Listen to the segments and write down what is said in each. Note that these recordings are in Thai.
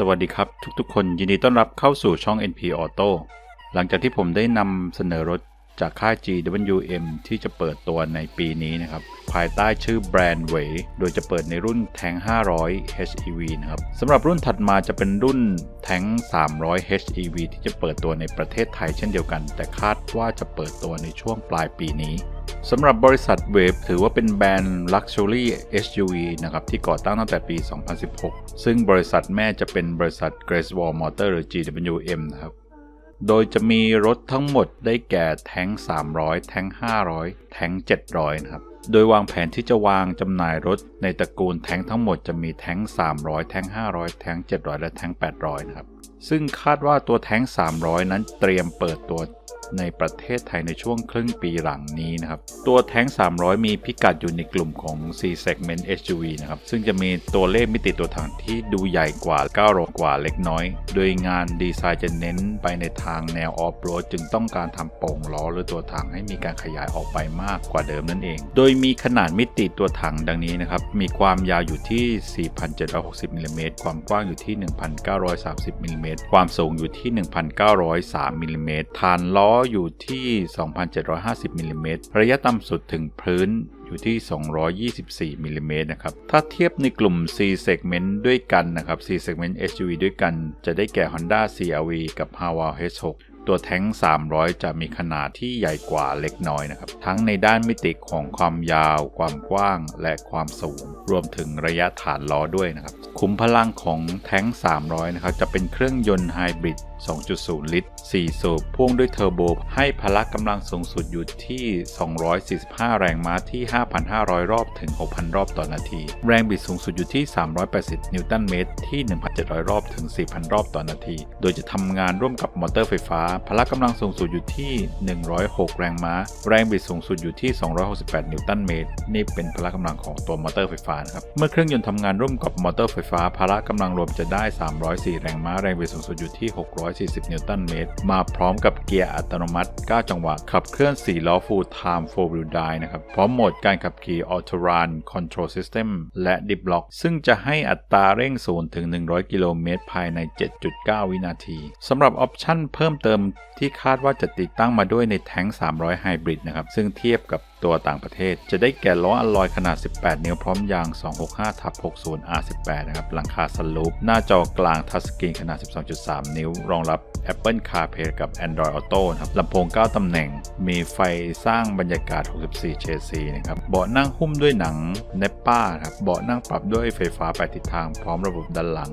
สวัสดีครับทุกๆ คนยินดีต้อนรับเข้าสู่ช่อง NP Auto หลังจากที่ผมได้นำเสนอรถจากค่าย GWM ที่จะเปิดตัวในปีนี้นะครับ ภายใต้ชื่อแบรนด์เวโดยจะเปิดในรุ่นแทง 500 HEV นะครับสำหรับรุ่นถัดมาจะเป็นรุ่นแทง 300 HEV ที่จะเปิดตัวในประเทศไทยเช่นเดียวกัน แต่คาดว่าจะเปิดตัวในช่วงปลายปีนี้ สำหรับบริษัทเวฟถือว่าเป็นแบรนด์ Luxury SUV นะครับที่ก่อตั้งตั้งแต่ปี 2016 ซึ่งบริษัทแม่จะเป็นบริษัท Grace Wall Motor หรือ GWM นะครับ โดยจะมีรถทั้งหมดได้แก่แท้ง 300 แท้ง 500 แท้ง 700 นะครับ โดยวางแผนที่จะวางจำหน่ายรถในตระกูลแท้งทั้งหมดจะมีแท้ง 300 แท้ง 500 แท้ง 700 และแท้ง 800 นะครับ ซึ่งคาดว่าตัวแท้ง 300 นั้นเตรียมเปิดตัว ในประเทศไทยในช่วงครึ่งปีหลังนี้นะครับ ตัวแท้ง 300 มีพิกัดอยู่ในกลุ่มของ C segment SUV นะครับ ซึ่งจะมีตัวเลขมิติตัวถังที่ดูใหญ่กว่า9โลกว่าเล็กน้อย โดยงานดีไซน์จะเน้นไปในทางแนวออฟโรดจึงต้องการทำโป่งล้อหรือตัวถังให้มีการขยายออกไปมากกว่าเดิมนั่นเอง โดยมีขนาดมิติตัวถังดังนี้นะครับ มีความยาวอยู่ที่ 4,760มิลลิเมตรความกว้างอยู่ที่ 1,930มิลลิเมตรความสูงอยู่ที่ 1,903มิลลิเมตรฐานล้ออยู่ที่ 2,750มิลลิเมตรระยะต่ำสุดถึงพื้นอยู่ที่ 224มิลลิเมตรนะครับ ถ้าเทียบในกลุ่ม C segment ด้วยกันนะครับ C segment SUV ด้วยกัน จะได้แก่ Honda CR-V กับ Haval H6 ตัวแท้ง 300 จะมีขนาดที่ใหญ่กว่าเล็กน้อยนะครับ ทั้งในด้านมิติของความยาว ความกว้าง และความสูง รวมถึงระยะฐานล้อด้วยนะครับขุมพลังของแท้ง 300 นะครับ จะเป็นเครื่องยนต์ไฮบริด 2.0 ลิตร 4 สูบ พ่วงด้วยเทอร์โบ ให้พละกำลังสูงสุดอยู่ที่ 245 แรงม้าที่ 5,500 รอบถึง 6,000 รอบต่อนาที แรงบิดสูงสุดอยู่ที่ 380 นิวตันเมตร ที่ 1,700 รอบถึง 4,000 รอบต่อนาที โดยจะทำงานร่วมกับมอเตอร์ไฟฟ้า พละกำลังสูงสุดอยู่ที่ 106 แรงม้า แรงบิดสูงสุดอยู่ที่ 268 นิวตันเมตร นี่เป็นพละกำลังของตัวมอเตอร์ไฟฟ้านะครับ เมื่อเครื่องยนต์ทำงานร่วมกับมอเตอร์ไฟฟ้าพละกำลังรวมจะได้ 304 แรงม้าแรงบิดสูงสุดอยู่ที่ 640 นิวตันเมตร มาพร้อมกับเกียร์อัตโนมัติ 9 จังหวะ ขับเคลื่อน 4 ล้อ Full Time 4 Wheel Drive นะครับ พร้อมโหมดการขับขี่ Auto Run Control System และ Dip Lock ซึ่งจะให้อัตราเร่ง0ถึง 100 กิโลเมตรภายใน 7.9 วินาทีสำหรับออปชั่นเพิ่มเติมที่คาดว่าจะติดตั้งมาด้วยในแท้ง 300 Hybrid นะครับ ซึ่งเทียบกับตัวต่างประเทศ จะได้แก่ล้ออัลลอยขนาด 18 นิ้วพร้อมยาง 265 ทับ 60 R18 นะครับหลังคาสลูปหน้าจอกลางทัชสกรีนขนาด 12.3 นิ้ว รองรับ Apple CarPlay กับ Android Auto นะครับลำโพง 9 ตำแหน่ง มีไฟสร้างบรรยากาศ 64 เชซีนะครับเบาะนั่งหุ้มด้วยหนังเนปป้าครับเบาะนั่งปรับด้วยไฟฟ้าไปทิศทางพร้อมระบบด้านหลัง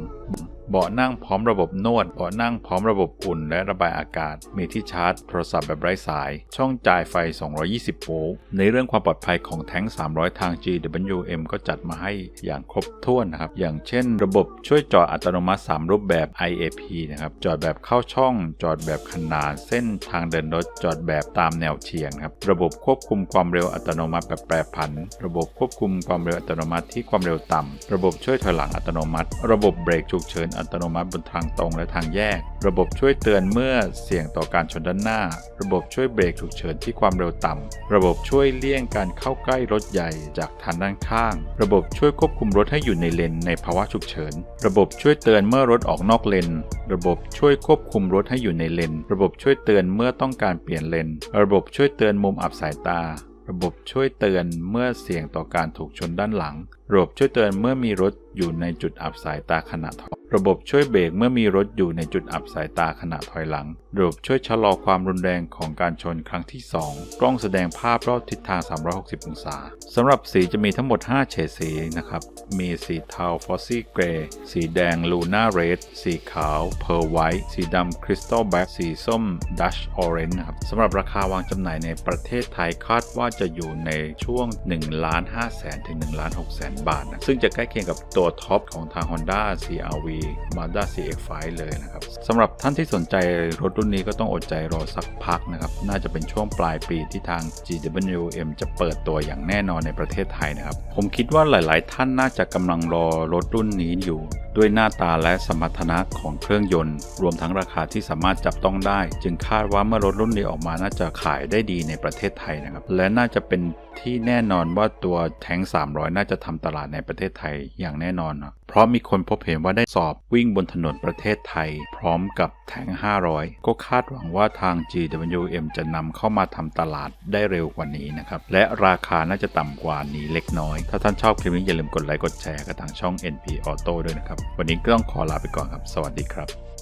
เบาะนั่งพร้อมระบบนวด เบาะนั่งพร้อมระบบอุ่นและระบายอากาศ มีที่ชาร์จ โทรศัพท์แบบไร้สาย ช่องจ่ายไฟ 220 โวลต์ ในเรื่องความปลอดภัยของแท้ง 300 ทาง GWM ก็จัดมาให้อย่างครบถ้วนนะครับ อย่างเช่น ระบบช่วยจอดอัตโนมัติ 3 รูปแบบ IAP นะครับ จอดแบบเข้าช่อง จอดแบบขนานเส้นทางเดินรถ จอดแบบตามแนวเฉียงครับ ระบบควบคุมความเร็วอัตโนมัติแบบแปรผัน ระบบควบคุมความเร็วอัตโนมัติที่ความเร็วต่ำ ระบบช่วยถอยหลังอัตโนมัติ ระบบเบรกฉุกเฉินอัตโนมัติบนทางตรงและทางแยก ระบบช่วยเตือนเมื่อเสี่ยงต่อการชนด้านหน้า ระบบช่วยเบรกฉุกเฉินที่ความเร็วต่ำ ระบบช่วยเลี่ยงการเข้าใกล้รถใหญ่จากทางด้านข้าง ระบบช่วยควบคุมรถให้อยู่ในเลนในภาวะฉุกเฉิน ระบบช่วยเตือนเมื่อรถออกนอกเลน ระบบช่วยควบคุมรถให้อยู่ในเลน ระบบช่วยเตือนเมื่อต้องการเปลี่ยนเลน ระบบช่วยเตือนมุมอับสายตาระบบช่วยเตือนเมื่อเสี่ยงต่อการถูกชนด้านหลัง ระบบช่วยเตือนเมื่อมีรถ อยู่ในจุดอับสายตาขณะถอยระบบช่วยเบรกเมื่อมีรถอยู่ในจุดอับสายตาขณะถอยหลัง ระบบช่วยชะลอความรุนแรงของการชนครั้งที่ 2 กล้องแสดงภาพรอบทิศทาง 360 องศาสำหรับสีจะมีทั้งหมด 5 เฉดสีนะครับ มีสีเทาฟอสซี่เกรย์สีแดงลูน่าเรดสีขาวเพร์ลไวท์สีดำคริสตัลแบ็กสีส้มดัชออเรนจ์นะครับสำหรับราคาวางจำหน่ายในประเทศไทยคาดว่าจะอยู่ในช่วง1ล้าน5แสนถึง1ล้าน6แสนบาทนะซึ่งจะใกล้เคียงกับตัวัวท็อปของทาง Honda CR-V Mazda CX-5 เลยนะครับสำหรับท่านที่สนใจรถรุ่นนี้ก็ต้องอดใจรอสักพักนะครับ น่าจะเป็นช่วงปลายปีที่ทาง GWM จะเปิดตัวอย่างแน่นอนในประเทศไทยนะครับ ผมคิดว่าหลาย ๆ ท่านน่าจะกำลังรอรถรุ่นนี้อยู่ ด้วยหน้าตาและสมรรถนะของเครื่องยนต์ รวมทั้งราคาที่สามารถจับต้องได้ จึงคาดว่าเมื่อรถรุ่นนี้ออกมาน่าจะขายได้ดีในประเทศไทยนะครับ และน่าจะเป็นที่แน่นอนว่าตัวแท้ง 300 น่าจะทำตลาดในประเทศไทยอย่างแน่นอนนะ เพราะมีคนพบเห็นว่าได้สอบวิ่งบนถนนประเทศไทย พร้อมกับแทง 500 ก็คาดหวังว่าทาง GWM จะนำเข้ามาทำตลาดได้เร็วกว่านี้นะครับ และราคาน่าจะต่ำกว่านี้เล็กน้อย ถ้าท่านชอบคลิปนี้อย่าลืมกดไลค์กดแชร์กับทางช่อง NP Auto ด้วยนะครับ วันนี้ก็ต้องขอลาไปก่อนครับ สวัสดีครับ